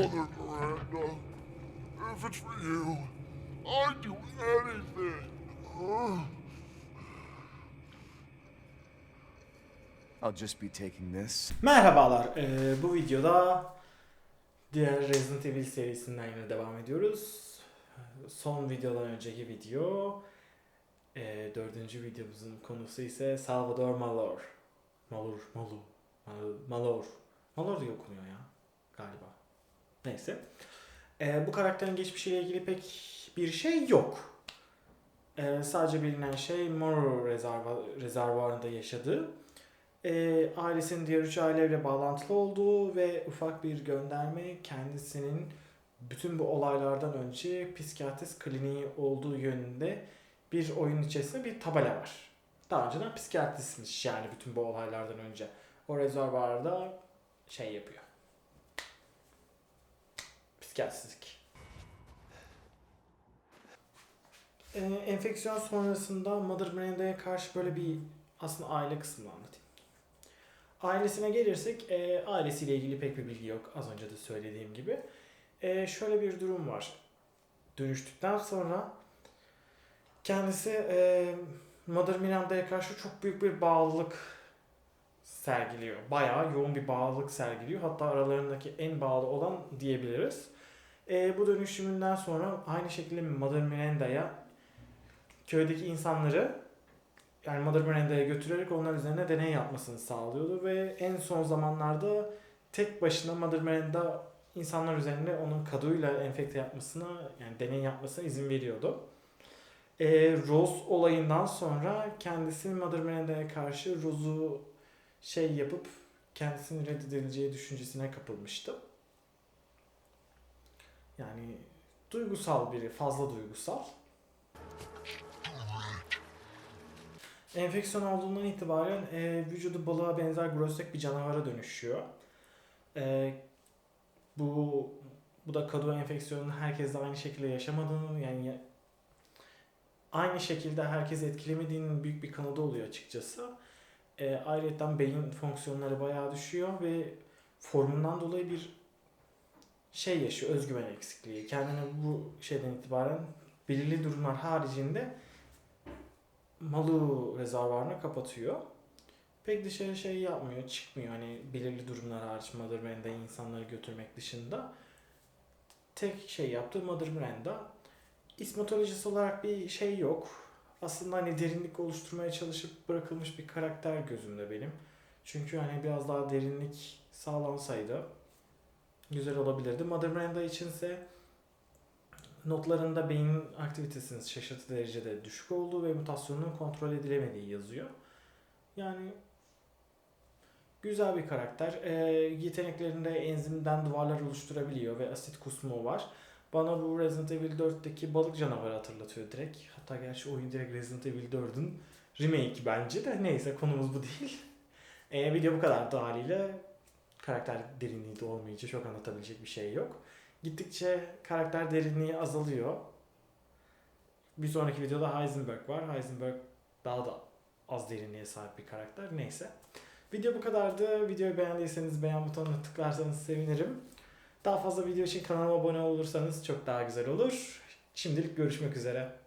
Mother Miranda, if it's for you, I'd do anything. I'll just be taking this. Merhabalar. Ee, bu videoda diğer Resident Evil serisinden yine devam ediyoruz. Son videodan önceki video e, dördüncü videomuzun konusu ise Salvador Malor. Malor, Malu, Mal- Malor. Malor diye okunuyor ya. Neyse. Ee, bu karakterin geçmişiyle ilgili pek bir şey yok. Ee, sadece bilinen şey Morrow rezervuarında yaşadığı e, ailesinin diğer üç aileyle bağlantılı olduğu ve ufak bir gönderme kendisinin bütün bu olaylardan önce psikiyatrist kliniği olduğu yönünde bir oyun içerisinde bir tabela var. Daha önceden psikiyatristmiş yani bütün bu olaylardan önce. O rezervuarda şey yapıyor. Psikiyatristlik. Ee, enfeksiyon sonrasında Mother Miranda'ya karşı böyle bir aslında aile kısmını anlatayım. Ailesine gelirsek e, ailesiyle ilgili pek bir bilgi yok. Az önce de söylediğim gibi. E, şöyle bir durum var. Dönüştükten sonra kendisi e, Mother Miranda'ya karşı çok büyük bir bağlılık sergiliyor. Bayağı yoğun bir bağlılık sergiliyor. Hatta aralarındaki en bağlı olan diyebiliriz. E, bu dönüşümünden sonra aynı şekilde Mother Miranda'ya köydeki insanları yani Mother Miranda'ya götürerek onlar üzerine deney yapmasını sağlıyordu ve en son zamanlarda tek başına Mother Miranda insanlar üzerinde onun kaduyla enfekte yapmasına yani deney yapmasına izin veriyordu. Ee, Rose olayından sonra kendisi Mother Miranda'ya karşı Rose'u şey yapıp kendisini reddedileceği düşüncesine kapılmıştı. Yani duygusal biri, fazla duygusal. Enfeksiyon olduğundan itibaren e, vücudu balığa benzer grostek bir canavara dönüşüyor. E, bu bu da kadu enfeksiyonunun herkeste aynı şekilde yaşamadığını yani ya- aynı şekilde herkes etkilemediğinin büyük bir kanadı oluyor açıkçası. E, ayrıca beyin fonksiyonları bayağı düşüyor ve formundan dolayı bir şey yaşıyor, özgüven eksikliği. Kendini bu şeyden itibaren belirli durumlar haricinde Malu rezervuarını kapatıyor. Pek dışarı şey yapmıyor, çıkmıyor. Hani belirli durumlar hariç Mother Miranda'yı insanları götürmek dışında. Tek şey yaptığı Mother Miranda. İsmatolojisi olarak bir şey yok. Aslında hani derinlik oluşturmaya çalışıp bırakılmış bir karakter gözümde benim. Çünkü hani biraz daha derinlik sağlansaydı güzel olabilirdi. Mother Miranda içinse notlarında beyin aktivitesinin şaşırtıcı derecede düşük olduğu ve mutasyonun kontrol edilemediği yazıyor. Yani güzel bir karakter. Ee, yeteneklerinde enzimden duvarlar oluşturabiliyor ve asit kusmu var. Bana bu Resident Evil 4'teki balık canavarı hatırlatıyor direkt. Hatta gerçi oyun direkt Resident Evil 4'ün remake bence de. Neyse konumuz bu değil. Ee, video bu kadar haliyle. Karakter derinliği de olmayınca çok anlatabilecek bir şey yok. Gittikçe karakter derinliği azalıyor. Bir sonraki videoda Heisenberg var. Heisenberg daha da az derinliğe sahip bir karakter. Neyse. Video bu kadardı. Videoyu beğendiyseniz beğen butonuna tıklarsanız sevinirim. Daha fazla video için kanalıma abone olursanız çok daha güzel olur. Şimdilik görüşmek üzere.